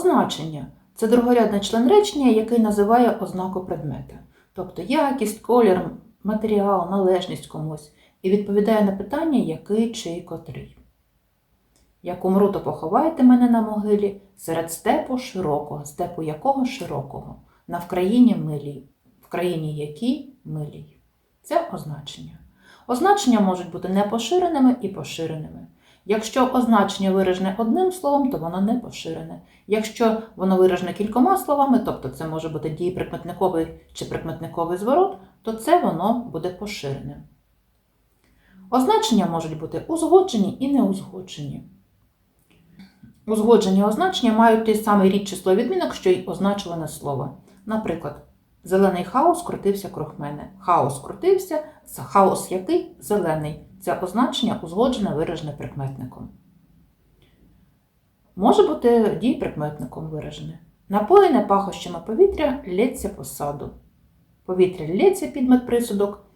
Означення це другорядний член речення, який називає ознаку предмета, тобто якість, колір, матеріал, належність комусь, і відповідає на питання, який чи котрий. Як умру, то поховайте мене на могилі серед степу широкого, степу якого широкого, на Вкраїні милій, в країні якій милій. Це означення. Означення можуть бути непоширеними і поширеними. Якщо означення виражене одним словом, то воно не поширене. Якщо воно виражене кількома словами, тобто це може бути дієприкметниковий чи прикметниковий зворот, то це воно буде поширеним. Означення можуть бути узгоджені і неузгоджені. Узгоджені означення мають той самий рід число відмінок, що й означуване слово. Наприклад, зелений хаос крутився круг мене. Хаос крутився, хаос який зелений. Це означення узгоджене виражене прикметником. Може бути дієприкметником виражене. Напоєне пахощами повітря лється по саду. Повітря лється підмет присудок.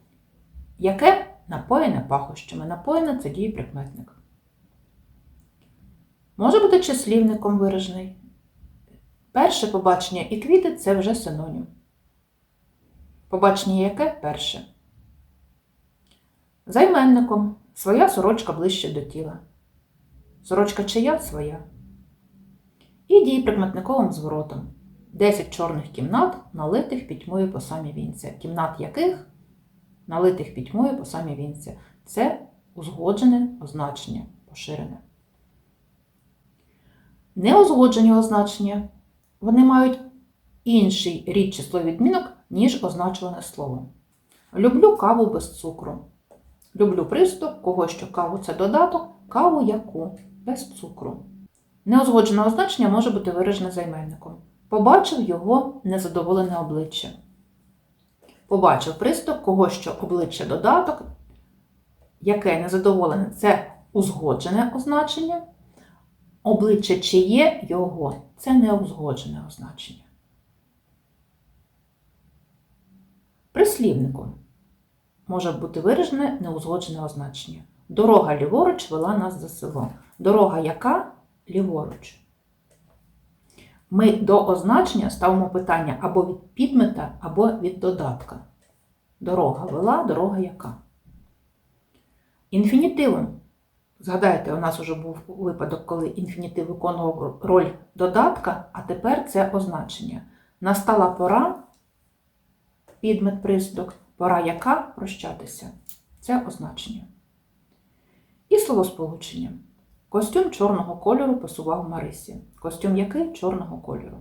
Яке напоєне пахощами? Напоєне це дієприкметник. Може бути числівником виражений. Перше побачення і квіти це вже синонім. Побачення яке перше. Займенником своя сорочка ближче до тіла. Сорочка чия своя. І дієприкметниковим зворотом. 10 чорних кімнат, налитих пітьмою по самі вінця. Кімнат яких налитих пітьмою по самі вінця. Це узгоджене означення, поширене. Неузгоджені означення вони мають інший рід число відмінок, ніж означуване слово. Люблю каву без цукру. Люблю приступ, кого що каву це додаток, каву яку без цукру. Неузгоджене означення може бути виражене займенником. Побачив його незадоволене обличчя. Побачив приступ, кого що обличчя додаток, яке незадоволене це узгоджене означення. Обличчя чиє його це неузгоджене означення. Прислівником може бути виражене неузгоджене означення. Дорога ліворуч вела нас за село. Дорога яка ліворуч. Ми до означення ставимо питання або від підмета, або від додатка. Дорога вела, дорога яка. Інфінітивом. Згадайте, у нас вже був випадок, коли інфінітив виконував роль додатка, а тепер це означення. Настала пора, підмет присудок, пора яка прощатися. Це означення. І словосполучення. Костюм чорного кольору пасував Марисі. Костюм який чорного кольору?